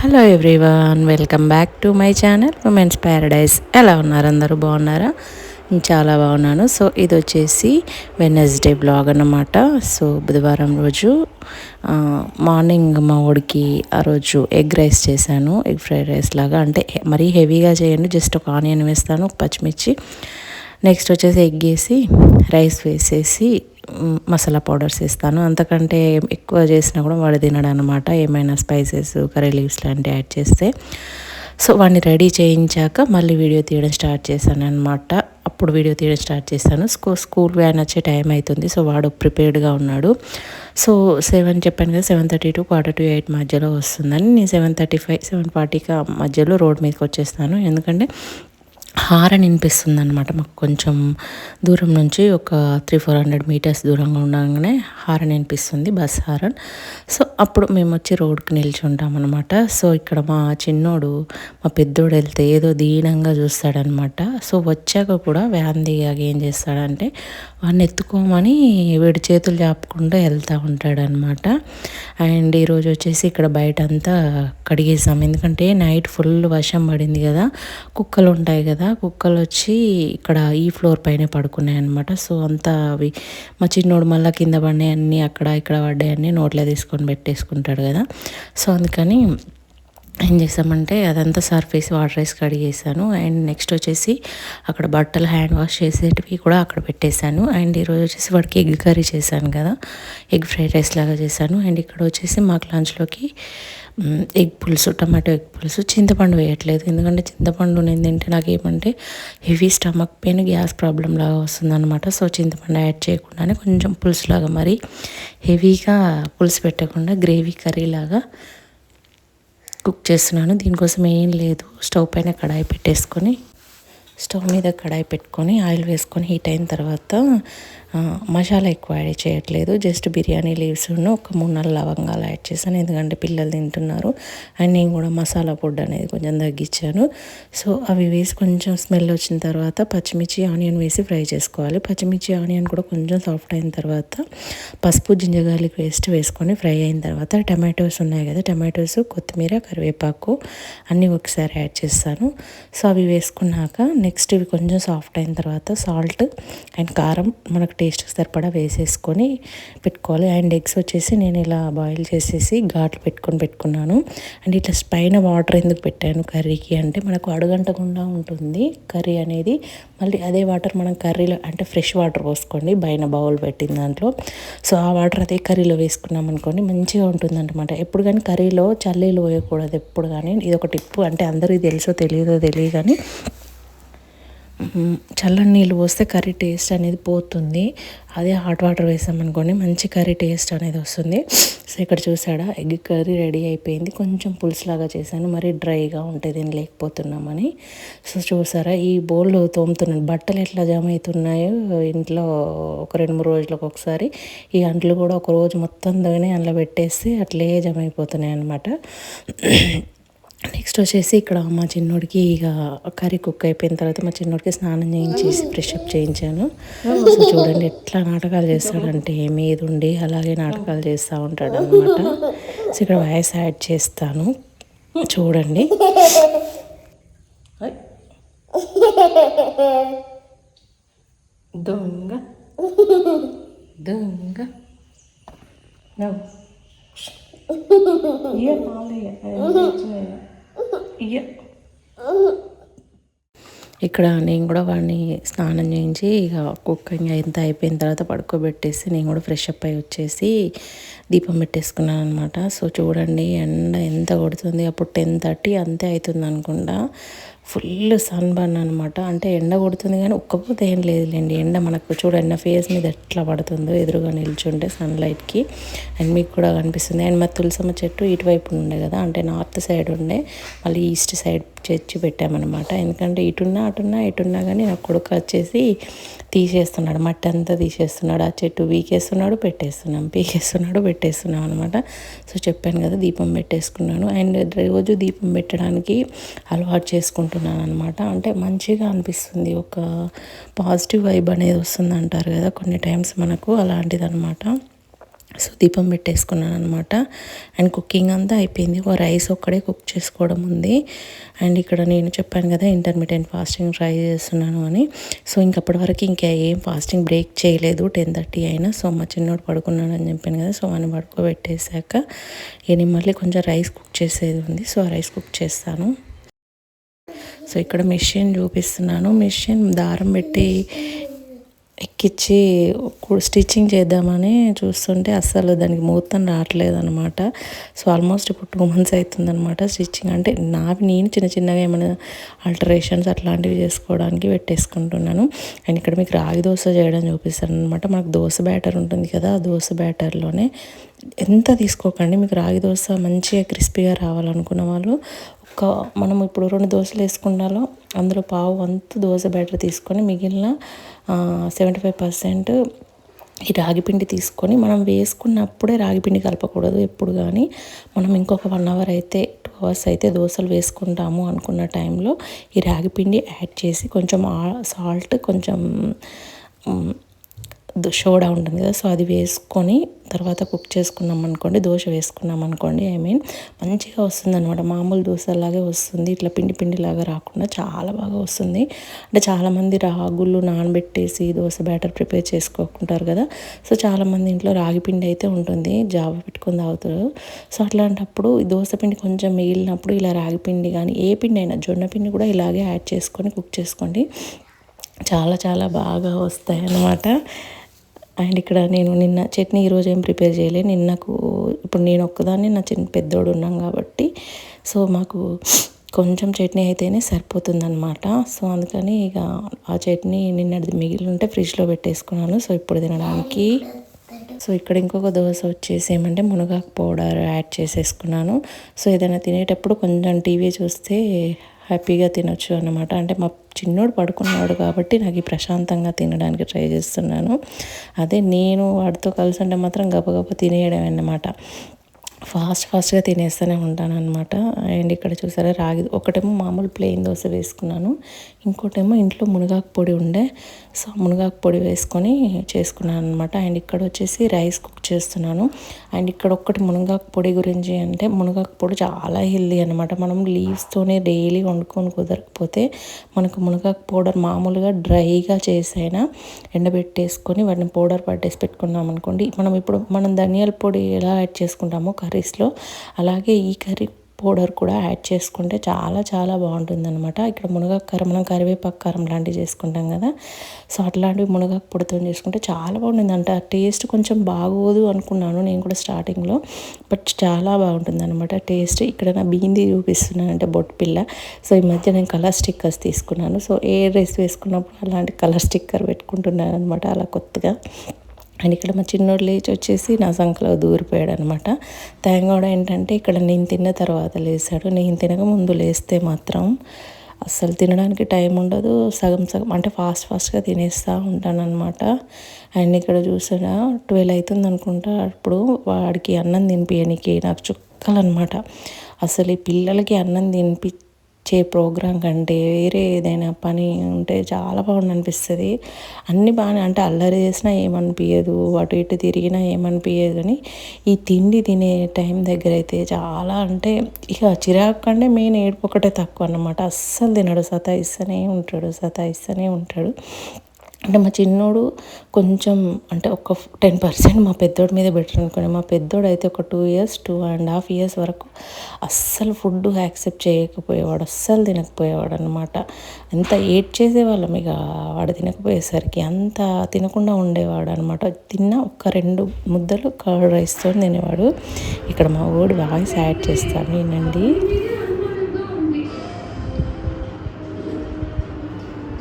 Hello everyone welcome back to my channel women's paradise ఎలా ఉన్నారు అందరూ? బాగున్నారా? నేను చాలా బాగున్నాను. సో ఇది వచ్చేసి వెనస్డే బ్లాగ్ అన్నమాట. సో బుధవారం రోజు మార్నింగ్ మా వాడికి ఆ రోజు ఎగ్ రైస్ చేశాను. ఎగ్ ఫ్రైడ్ రైస్ లాగా అంటే మరీ హెవీగా చేయండి జస్ట్ ఒక ఆనియన్ వేస్తాను పచ్చిమిర్చి నెక్స్ట్ వచ్చేసి ఎగ్ వేసి రైస్ వేసేసి మసాలా పౌడర్స్ వేస్తాను. అంతకంటే ఎక్కువ చేసినా కూడా వాడు తినడనమాట. ఏమైనా స్పైసెస్ కర్రీ లీవ్స్ లాంటివి యాడ్ చేస్తే. సో వాడిని రెడీ చేయించాక మళ్ళీ వీడియో తీయడం స్టార్ట్ చేశాను అనమాట అప్పుడు వీడియో తీయడం స్టార్ట్ చేశాను. స్కూ స్కూల్ వ్యాన్ వచ్చే టైం అవుతుంది సో వాడు ప్రిపేర్డ్గా ఉన్నాడు. సో సెవెన్ చెప్పాను కదా seven thirty to quarter to eight మధ్యలో వస్తుందని. నేను సెవెన్ థర్టీ ఫైవ్ సెవెన్ ఫార్టీకి మధ్యలో రోడ్ మీదకి వచ్చేస్తాను. ఎందుకంటే హారన్ వినిపిస్తుంది అనమాట మాకు కొంచెం దూరం నుంచి ఒక త్రీ ఫోర్ హండ్రెడ్ మీటర్స్ దూరంగా ఉండగానే హారన్ వినిపిస్తుంది బస్ హారన్. సో అప్పుడు మేము వచ్చి రోడ్కి నిలిచి అనమాట సో ఇక్కడ మా చిన్నోడు మా పెద్దోడు వెళ్తే ఏదో దీనంగా చూస్తాడనమాట సో వచ్చాక కూడా వ్యాన్ దిగాక ఏం చేస్తాడంటే వాడిని ఎత్తుకోమని వీడి చేతులు చాపుకుంటూ వెళ్తూ ఉంటాడనమాట అండ్ ఈరోజు వచ్చేసి ఇక్కడ బయట అంతా కడిగేసాం. ఎందుకంటే నైట్ ఫుల్ వర్షం పడింది కదా కుక్కలు ఉంటాయి కదా కుక్కలు వచ్చి ఇక్కడ ఈ ఫ్లోర్ పైన పడుకున్నాయి అనమాట సో అంతా అవి మా చిన్నోడు మళ్ళీ కింద పడినాయి అన్నీ అక్కడ ఇక్కడ పడ్డాయి అన్నీ నోట్లో తీసుకొని పెట్టేసుకుంటాడు కదా. సో అందుకని ఏం చేసామంటే అదంతా సర్ఫేస్ వాటర్ వేసి కడిగేసాను అండ్ నెక్స్ట్ వచ్చేసి అక్కడ బట్టలు హ్యాండ్ వాష్ చేసేటివి కూడా అక్కడ పెట్టేశాను. అండ్ ఈరోజు వచ్చేసి వాడికి ఎగ్ కర్రీ చేశాను కదా. ఎగ్ ఫ్రైడ్ రైస్ లాగా చేశాను. అండ్ ఇక్కడ వచ్చేసి మాకు లంచ్లోకి ఎగ్ పులుసు టమాటో ఎగ్ పులుసు చింతపండు వేయట్లేదు. ఎందుకంటే చింతపండు నేను తింటే నాకు ఏమంటే heavy stomach pain gas problem లాగా వస్తుందన్నమాట. సో చింతపండు యాడ్ చేయకుండానే కొంచెం పులుసులాగా మరి హెవీగా పులుసు పెట్టకుండా గ్రేవీ కర్రీ లాగా కుక్ చేస్తున్నాను. దీనికోసం ఏం లేదు. స్టవ్ పైన కడాయి పెట్టేసుకొని స్టవ్ మీద కడాయి పెట్టుకొని ఆయిల్ వేసుకొని హీట్ అయిన తర్వాత మసాలా ఎక్కువ యాడ్ చేయట్లేదు. జస్ట్ బిర్యానీ లీవ్స్ ఒక మూడు నాలుగు లవంగాలు యాడ్ చేశాను. ఎందుకంటే పిల్లలు తింటున్నారు. అండ్ నేను కూడా మసాలా పొడి అనేది కొంచెం తగ్గించాను. సో అవి వేసి కొంచెం స్మెల్ వచ్చిన తర్వాత పచ్చిమిర్చి ఆనియన్ వేసి ఫ్రై చేసుకోవాలి. పచ్చిమిర్చి ఆనియన్ కూడా కొంచెం సాఫ్ట్ అయిన తర్వాత పసుపు జింజర్ గార్లిక్ పేస్ట్ వేసుకొని ఫ్రై అయిన తర్వాత టమాటోస్ ఉన్నాయి కదా టమాటోస్ కొత్తిమీర కరివేపాకు అన్నీ ఒకసారి యాడ్ చేస్తాను. సో అవి వేసుకున్నాక నెక్స్ట్ ఇవి కొంచెం సాఫ్ట్ అయిన తర్వాత సాల్ట్ అండ్ కారం. మనకు టేస్ట్ సరిపడా వేసేసుకొని పెట్టుకోవాలి. అండ్ ఎగ్స్ వచ్చేసి నేను ఇలా బాయిల్ చేసేసి ఘాట్లు పెట్టుకొని పెట్టుకున్నాను. అండ్ ఇట్లా పైన వాటర్ ఎందుకు పెట్టాను కర్రీకి అంటే మనకు అడుగంటకుండా ఉంటుంది. కర్రీ అనేది మళ్ళీ అదే వాటర్ మనం కర్రీలో అంటే ఫ్రెష్ వాటర్ పోసుకోండి పైన బౌల్ పెట్టిన దాంట్లో. సో ఆ వాటర్ అదే కర్రీలో వేసుకున్నాం అనుకోండి మంచిగా ఉంటుంది అనమాట ఎప్పుడు కానీ కర్రీలో చల్లీలు పోయకూడదు ఎప్పుడు కానీ. ఇది ఒక టిప్పు. అంటే అందరికీ తెలుసో తెలియదో తెలియదు కానీ చల్లని నీళ్ళు పోస్తే కర్రీ టేస్ట్ అనేది పోతుంది. అదే హాట్ వాటర్ వేసామనుకోండి మంచి కర్రీ టేస్ట్ అనేది వస్తుంది. సో ఇక్కడ చూసాడా ఎగ్ కర్రీ రెడీ అయిపోయింది. కొంచెం పులుసులాగా చేశాను మరి డ్రైగా ఉంటుంది లేకపోతున్నామని సో చూసారా ఈ బౌల్ తోముతున్నాను బట్టలు ఎట్లా జమ అవుతున్నాయో ఇంట్లో ఒక రెండు మూడు రోజులకు ఒకసారి ఈ అంట్లు కూడా ఒక రోజు మొత్తం దగనే అందులో పెట్టేస్తే అట్లే జమ అయిపోతున్నాయి అనమాట నెక్స్ట్ వచ్చేసి ఇక్కడ మా చిన్నోడికి ఇక కర్రీ కుక్ అయిపోయిన తర్వాత మా చిన్నోడికి స్నానం చేయించేసి ఫ్రెష్అప్ చేయించాను. సో చూడండి ఎట్లా నాటకాలు చేస్తాడంటే మీద ఉండి అలాగే నాటకాలు చేస్తూ ఉంటాడు అనమాట సో ఇక్కడ వాయిస్ యాడ్ చేస్తాను. చూడండి. దొంగ. దొంగ. నవ్వు ఇయ్య పాలయ్య ఇయ్య ఇక్కడ నేను కూడా వాడిని స్నానం చేయించి ఇక కుకింగ్ ఎంత అయిపోయిన తర్వాత పడుకోబెట్టేసి నేను కూడా ఫ్రెష్ అప్ అయి వచ్చేసి దీపం పెట్టేసుకున్నాను అనమాట సో చూడండి ఎండ ఎంత కొడుతుంది. అప్పుడు టెన్ థర్టీ అంతే అవుతుంది అనుకుంటా. ఫుల్ సన్ బర్న్ అనమాట అంటే ఎండ కొడుతుంది కానీ ఉక్కపోతే ఏం లేదులేండి. ఎండ మనకు చూడండి నా ఫేస్ మీద ఎట్లా పడుతుందో ఎదురుగా నిల్చుంటే సన్లైట్కి అండ్ మీకు కూడా కనిపిస్తుంది. అండ్ మా తులసమ్మ చెట్టు ఇటువైపు ఉండే కదా అంటే నార్త్ సైడ్ ఉండే. మళ్ళీ ఈస్ట్ సైడ్ చేర్చి పెట్టామన్నమాట. ఎందుకంటే ఇటున్నా అటున్నా ఇటున్నా కానీ నా కొడుకు వచ్చేసి తీసేస్తున్నాడు. మట్టి అంతా తీసేస్తున్నాడు. ఆ చెట్టు వీకేస్తున్నాడు పెట్టేస్తున్నాం. పీకేస్తున్నాడు పెట్టేస్తున్నాం అనమాట సో చెప్పాను కదా దీపం పెట్టేసుకున్నాను. అండ్ రోజు దీపం పెట్టడానికి అలవాటు చేసుకుంటున్నాను. అనమాట అంటే మంచిగా అనిపిస్తుంది. ఒక పాజిటివ్ వైబ్ అనేది వస్తుంది అంటారు కదా కొన్ని టైమ్స్ మనకు అలాంటిది అనమాట సో దీపం పెట్టేసుకున్నాను అనమాట అండ్ కుకింగ్ అంతా అయిపోయింది. ఓ రైస్ ఒక్కడే కుక్ చేసుకోవడం ఉంది. అండ్ ఇక్కడ నేను చెప్పాను కదా ఇంటర్మీడియట్ ఫాస్టింగ్ ట్రై చేస్తున్నాను అని. సో ఇంకప్పటి వరకు ఇంకా ఏం ఫాస్టింగ్ బ్రేక్ చేయలేదు. టెన్ థర్టీ అయినా. సో మా చిన్నోడు పడుకున్నాను అని చెప్పాను కదా సో అని పడుకోబెట్టేశాక. నేను మళ్ళీ కొంచెం రైస్ కుక్ చేసేది ఉంది. సో ఆ రైస్ కుక్ చేస్తాను. సో ఇక్కడ మిషన్ చూపిస్తున్నాను. మిషన్ దారం పెట్టి ఎక్కించి స్టిచ్చింగ్ చేద్దామని చూస్తుంటే అస్సలు దానికి మూతం రావట్లేదు అనమాట సో ఆల్మోస్ట్ ఇప్పుడు టూ మంత్స్ అవుతుందనమాట స్టిచ్చింగ్. అంటే నావి నేను చిన్న చిన్నగా ఏమైనా ఆల్టరేషన్స్ అట్లాంటివి చేసుకోవడానికి పెట్టేసుకుంటున్నాను. అండ్ ఇక్కడ మీకు రాగి దోశ చేయడం చూపిస్తాను అనమాట మనకు దోశ బ్యాటర్ ఉంటుంది కదా ఆ దోశ బ్యాటర్లోనే. ఎంత తీసుకోకండి మీకు రాగి దోశ మంచిగా క్రిస్పీగా రావాలనుకున్న వాళ్ళు ఒక మనం ఇప్పుడు రెండు దోశలు వేసుకున్నాలో అందులో పావు వంతు దోశ బ్యాటర్ తీసుకొని మిగిలిన సెవెంటీ ఫైవ్ పర్సెంట్ ఈ రాగిపిండి తీసుకొని మనం వేసుకున్నప్పుడే రాగిపిండి కలపకూడదు ఎప్పుడు కానీ మనం ఇంకొక వన్ అవర్ అయితే టూ అవర్స్ అయితే దోశలు వేసుకుంటాము అనుకున్న టైంలో ఈ రాగిపిండి యాడ్ చేసి కొంచెం సాల్ట్ కొంచెం సోడా ఉంటుంది కదా సో అది వేసుకొని తర్వాత కుక్ చేసుకున్నాం అనుకోండి దోశ వేసుకున్నాం అనుకోండి ఐ మీన్ మంచిగా వస్తుంది అనమాట మామూలు దోశలాగే వస్తుంది ఇట్లా పిండి పిండిలాగా రాకుండా చాలా బాగా వస్తుంది. అంటే చాలామంది రాగులు నానబెట్టేసి దోశ బ్యాటర్ ప్రిపేర్ చేసుకోకుంటారు కదా సో చాలామంది ఇంట్లో రాగి పిండి అయితే ఉంటుంది జావ పెట్టుకుని తాగుతారు. సో అట్లాంటప్పుడు దోశ పిండి కొంచెం మిగిలినప్పుడు ఇలా రాగి పిండి కానీ ఏ పిండి అయినా జొన్న పిండి కూడా ఇలాగే యాడ్ చేసుకొని కుక్ చేసుకోండి. చాలా చాలా బాగా వస్తాయి అన్నమాట అండ్ ఇక్కడ నేను నిన్న చట్నీ ఈరోజు ఏం ప్రిపేర్ చేయలే. నిన్నకు ఇప్పుడు నేను ఒక్కదాన్ని నా చిన్న పెద్దోడు ఉన్నాం కాబట్టి. సో మాకు కొంచెం చట్నీ అయితేనే సరిపోతుందనమాట సో అందుకని ఇక ఆ చట్నీ నిన్నటిది మిగిలి ఉంటే ఫ్రిడ్జ్లో పెట్టేసుకున్నాను. సో ఇప్పుడు తినడానికి. సో ఇక్కడ ఇంకొక దోశ వచ్చేసి ఏమంటే మునగాకు పౌడర్ యాడ్ చేసేసుకున్నాను. సో ఏదైనా తినేటప్పుడు కొంచెం టీవీ చూస్తే హ్యాపీగా తినొచ్చు అనమాట అంటే మా చిన్నోడు పడుకున్నాడు కాబట్టి నాకు ఈ ప్రశాంతంగా తినడానికి ట్రై చేస్తున్నాను. అదే నేను వాడితో కలిసి అంటే మాత్రం గబగబ తినేయడం అన్నమాట. ఫాస్ట్ ఫాస్ట్గా తినేస్తూనే ఉంటాను అనమాట అండ్ ఇక్కడ చూసారా రాగి ఒకటేమో మామూలు ప్లెయిన్ దోశ వేసుకున్నాను. ఇంకోటేమో ఇంట్లో మునగాకు పొడి ఉండే సో మునగాకు పొడి వేసుకొని చేసుకున్నాను అనమాట అండ్ ఇక్కడ వచ్చేసి రైస్ కుక్ చేస్తున్నాను. అండ్ ఇక్కడ ఒక్కటి మునగాకు పొడి గురించి అంటే మునగాకు పొడి చాలా హెల్దీ అనమాట మనం లీవ్స్తోనే డైలీ వండుకొని కుదరకపోతే మనకు మునగాకు పౌడర్ మామూలుగా డ్రైగా చేసైనా ఎండబెట్టేసుకొని వాటిని పౌడర్ పట్టేసి పెట్టుకున్నాం అనుకోండి మనం ఇప్పుడు మనం ధనియాల పొడి ఎలా యాడ్ చేసుకుంటామో కర్రీస్లో. అలాగే ఈ కర్రీ పౌడర్ కూడా యాడ్ చేసుకుంటే చాలా చాలా బాగుంటుందన్నమాట. ఇక్కడ మునగాకు కారం మనం కరివేపాకు కారం లాంటివి చేసుకుంటాం కదా. సో అట్లాంటివి మునగాకు పొడితో చేసుకుంటే చాలా బాగుంటుంది అంటే ఆ టేస్ట్ కొంచెం బాగోదు అనుకున్నాను నేను కూడా స్టార్టింగ్లో. బట్ చాలా బాగుంటుంది అనమాట టేస్ట్. ఇక్కడ నా బీంది చూపిస్తున్నాను అంటే బొట్టు పిల్ల. సో ఈ మధ్య నేను కలర్ స్టిక్కర్స్ తీసుకున్నాను. సో ఏ డ్రెస్ వేసుకున్నప్పుడు అలాంటి కలర్ స్టిక్కర్ పెట్టుకుంటున్నాను అనమాట అలా కొత్తగా. అండ్ ఇక్కడ మా చిన్నోడు లేచి వచ్చేసి నా సంఖలో దూరిపోయాడు అనమాట తేంగోడ ఏంటంటే ఇక్కడ నేను తిన్న తర్వాత లేచాడు నేను తినక ముందు లేస్తే మాత్రం అస్సలు తినడానికి టైం ఉండదు. సగం సగం అంటే ఫాస్ట్ ఫాస్ట్గా తినేస్తూ ఉంటాను అనమాట అండ్ ఇక్కడ చూసినా ట్వెల్వ్ అవుతుంది అనుకుంటా. అప్పుడు వాడికి అన్నం తినిపించడానికి నాకు చుక్కలు అనమాట అసలు ఈ పిల్లలకి అన్నం తినిపి చే ప్రోగ్రాం కంటే వేరే ఏదైనా పని ఉంటే చాలా బాగుంది అనిపిస్తుంది అన్నీ బాగానే అంటే అల్లరి చేసినా ఏమనిపించదు అటు ఇటు తిరిగినా ఏమనిపించదు కానీ ఈ తిండి తినే టైం దగ్గర అయితే చాలా అంటే ఇక చిరాకు కంటే మెయిన్ ఏడుపు ఒకటే తక్కువ అన్నమాట. అస్సలు తినడు సతాయిస్తూనే ఉంటాడు సతాయిస్తూనే ఉంటాడు. అంటే మా చిన్నోడు కొంచెం అంటే ఒక టెన్ పర్సెంట్ మా పెద్దోడి మీద బెటర్ అనుకోండి. మా పెద్దోడు అయితే ఒక two years two and half years వరకు అస్సలు ఫుడ్ యాక్సెప్ట్ చేయకపోయేవాడు అస్సలు తినకపోయేవాడు అనమాట అంత ఏడ్ చేసేవాళ్ళం ఇక వాడు తినకపోయేసరికి అంత తినకుండా ఉండేవాడు అనమాట తిన్న ఒక రెండు ముద్దలు కర్డ్ రైస్తో తినేవాడు. ఇక్కడ మా ఊడు వాయిస్ యాడ్ చేస్తాను నేనండి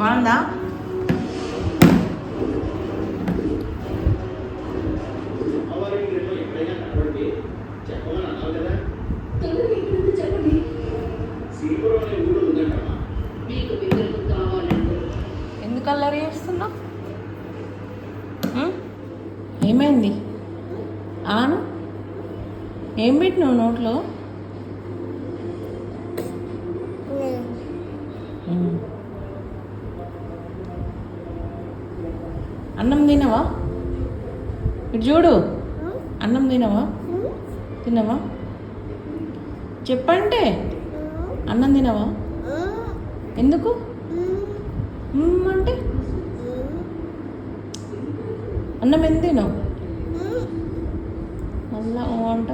బాగుందా? అల్లరి చేస్తున్నావు ఏమైంది? ఆను? ఏం పెట్టినావు నోట్లో. అన్నం తినవా? ఇటు చూడు. అన్నం తినవా? తినవా? చెప్పంటే. అన్నం తినవా? ఎందుకు? అంటే అన్నం ఎందుకు తినవు మళ్ళా ఓ అంట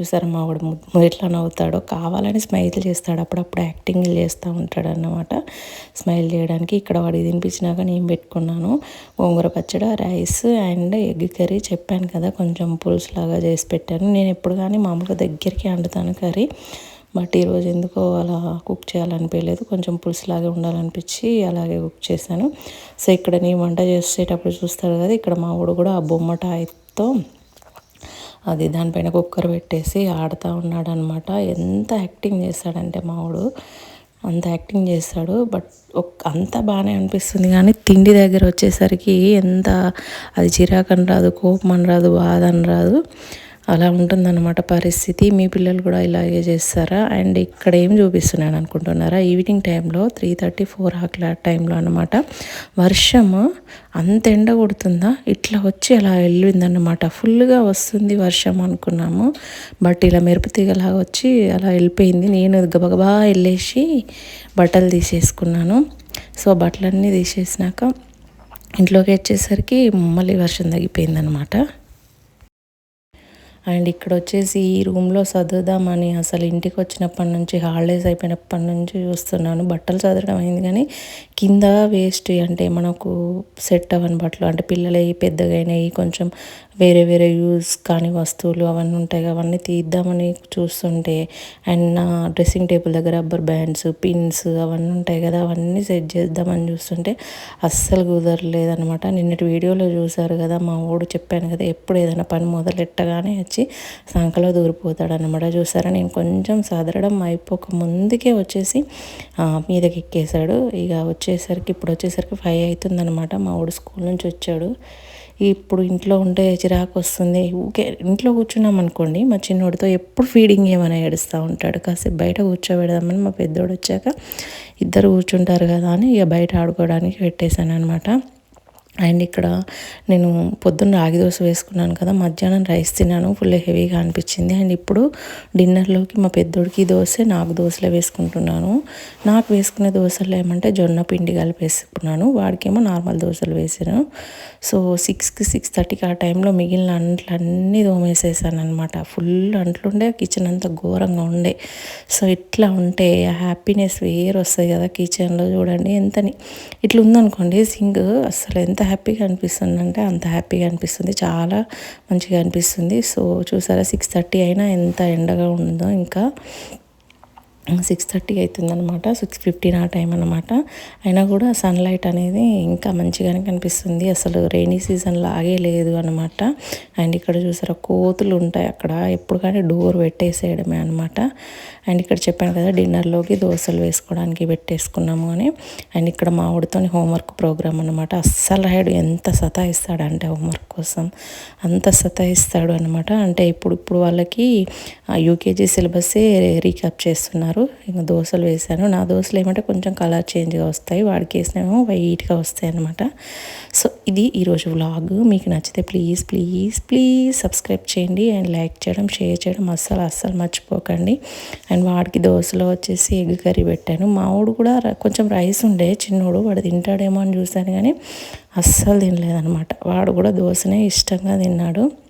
చూసారా మా వాడు ఎట్లా నవ్వుతాడో? కావాలని స్మైల్ చేస్తాడు. అప్పుడప్పుడు యాక్టింగ్ చేస్తూ ఉంటాడు అన్నమాట. స్మైల్ చేయడానికి ఇక్కడ వాడికి తినిపించినాక నేను పెట్టుకున్నాను. గోంగూర పచ్చడి రైస్ అండ్ ఎగ్ కర్రీ చెప్పాను కదా కొంచెం పులుసు లాగా చేసి పెట్టాను. నేను ఎప్పుడు కానీ మామూలుగా దగ్గరికి వండుతాను కర్రీ. బట్ ఈరోజు ఎందుకో అలా కుక్ చేయాలనిపించలేదు. కొంచెం పులుసులాగే ఉండాలనిపించి అలాగే కుక్ చేశాను. సో ఇక్కడ నేను వంట చేసేటప్పుడు చూస్తాడు కదా ఇక్కడ మా వాడు కూడా ఆ బొమ్మటాయితో అది దానిపైన కుక్కర్ పెట్టేసి ఆడుతూ ఉన్నాడు అనమాట ఎంత యాక్టింగ్ చేస్తాడంటే మావాడు అంత యాక్టింగ్ చేస్తాడు. బట్ అంత బాగానే అనిపిస్తుంది కానీ తిండి దగ్గర వచ్చేసరికి ఎంత అది చిరాకు అని రాదు కోపం అని రాదు బాధ అని రాదు. అలా ఉంటుందన్నమాట పరిస్థితి. మీ పిల్లలు కూడా ఇలాగే చేస్తారా? అండ్ ఇక్కడ ఏం చూపిస్తున్నాను అనుకుంటున్నారా? ఈవినింగ్ టైంలో three thirty four o'clock టైంలో అనమాట వర్షము అంత ఎండ కొడుతుందా? ఇట్లా వచ్చి అలా వెళ్ళిందన్నమాట. ఫుల్గా వస్తుంది వర్షం అనుకున్నాము. బట్ ఇలా మెరుపు తీగలాగా వచ్చి అలా వెళ్ళిపోయింది. నేను గబగబా వెళ్ళేసి బట్టలు తీసేసుకున్నాను. సో బట్టలన్నీ తీసేసినాక ఇంట్లోకి వచ్చేసరికి మళ్ళీ వర్షం తగ్గిపోయిందనమాట అండ్ ఇక్కడ వచ్చేసి ఈ రూమ్లో చదువుదామని అసలు ఇంటికి వచ్చినప్పటి నుంచి హాలిడేస్ అయిపోయినప్పటి నుంచి చూస్తున్నాను. బట్టలు చదవడం అయింది కానీ కింద వేస్ట్ అంటే మనకు సెట్ అవ్వని బట్టలు అంటే పిల్లలు పెద్దగా అయినాయి కొంచెం వేరే వేరే యూస్ కాని వస్తువులు అవన్నీ ఉంటాయి అవన్నీ తీద్దామని చూస్తుంటే అండ్ నా డ్రెస్సింగ్ టేబుల్ దగ్గర రబ్బర్ బ్యాండ్స్ పిన్స్ అవన్నీ ఉంటాయి కదా అవన్నీ సెట్ చేద్దామని చూస్తుంటే అస్సలు కుదరలేదనమాట నిన్నటి వీడియోలో చూసారు కదా మా ఊడు చెప్పాను కదా ఎప్పుడు ఏదైనా పని మొదలెట్టగానే వచ్చి సంకలో దూరిపోతాడనమాట చూసారా? నేను కొంచెం సదరడం అయిపోక ముందుకే వచ్చేసి మీదకి ఎక్కేశాడు. ఇక వచ్చేసరికి ఇప్పుడు వచ్చేసరికి ఫైవ్ అవుతుందనమాట మా ఊడు స్కూల్ నుంచి వచ్చాడు. ఇప్పుడు ఇంట్లో ఉంటే చిరాకు వస్తుంది. ఊకే ఇంట్లో కూర్చున్నాం అనుకోండి మా చిన్నోడితో ఎప్పుడు ఫీడింగ్ ఏమైనా ఏడుస్తూ ఉంటాడు. కాసేపు బయట కూర్చోబెడదామని మా పెద్దోడు వచ్చాక ఇద్దరు కూర్చుంటారు కదా అని ఇక బయట ఆడుకోవడానికి పెట్టేశాను అనమాట అండ్ ఇక్కడ నేను పొద్దున్న రాగి దోశ వేసుకున్నాను కదా మధ్యాహ్నం రైస్ తిన్నాను ఫుల్ హెవీగా అనిపించింది. అండ్ ఇప్పుడు డిన్నర్లోకి మా పెద్దోడికి దోశ నాకు దోశలే వేసుకుంటున్నాను. నాకు వేసుకునే దోశలు ఏమంటే జొన్న పిండి కలిపి వేసుకున్నాను. వాడికేమో నార్మల్ దోశలు వేసాను. సో సిక్స్కి సిక్స్ థర్టీకి ఆ టైంలో మిగిలిన అంట్లు అన్నీ దోమేసేసాను అనమాట ఫుల్ అంట్లుండే కిచెన్ అంతా ఘోరంగా ఉండే. సో ఇట్లా ఉంటే హ్యాపీనెస్ వేరు వస్తుంది కదా కిచెన్లో చూడండి. ఎంతని ఇట్లా ఉందనుకోండి సింగ్ అసలు ఎంత హ్యాపీగా అనిపిస్తుంది అంటే అంత హ్యాపీగా అనిపిస్తుంది. చాలా మంచిగా అనిపిస్తుంది. సో చూసారా సిక్స్ థర్టీ అయినా ఎంత ఎండగా ఉందో ఇంకా. సిక్స్ థర్టీ అవుతుందనమాట సిక్స్ ఫిఫ్టీన్ ఆ టైం అనమాట అయినా కూడా సన్లైట్ అనేది ఇంకా మంచిగానే కనిపిస్తుంది. అసలు రైనీ సీజన్ లాగే లేదు అనమాట అండ్ ఇక్కడ చూసారా కోతులు ఉంటాయి అక్కడ. ఎప్పుడు కానీ డోర్ పెట్టేసేయడమే అనమాట అండ్ ఇక్కడ చెప్పాను కదా డిన్నర్లోకి దోశలు వేసుకోవడానికి పెట్టేసుకున్నాము అని. అండ్ ఇక్కడ మా ఊడితో హోంవర్క్ ప్రోగ్రామ్ అనమాట అస్సలు రాయడు ఎంత సతాయిస్తాడంటే హోంవర్క్ కోసం. అంత సతాయిస్తాడు అనమాట అంటే ఇప్పుడు ఇప్పుడు వాళ్ళకి యూకేజీ సిలబస్సే రీక్యాప్ చేస్తున్నారు. ఇంకా దోశలు వేసాను నా దోశలు ఏమంటే కొంచెం కలర్ చేంజ్గా వస్తాయి. వాడికి వేసినేమో వైట్గా వస్తాయి అనమాట సో ఇది ఈరోజు వ్లాగ్. మీకు నచ్చితే ప్లీజ్ ప్లీజ్ ప్లీజ్ సబ్స్క్రైబ్ చేయండి. అండ్ లైక్ చేయడం షేర్ చేయడం అస్సలు అస్సలు మర్చిపోకండి. అండ్ వాడికి దోశలో వచ్చేసి ఎగ్ కర్రీ పెట్టాను. మా వాడు కూడా కొంచెం రైస్ ఉండే చిన్నోడు. వాడు తింటాడేమో అని చూశాను కానీ అస్సలు తినలేదనమాట వాడు కూడా దోశనే ఇష్టంగా తిన్నాడు.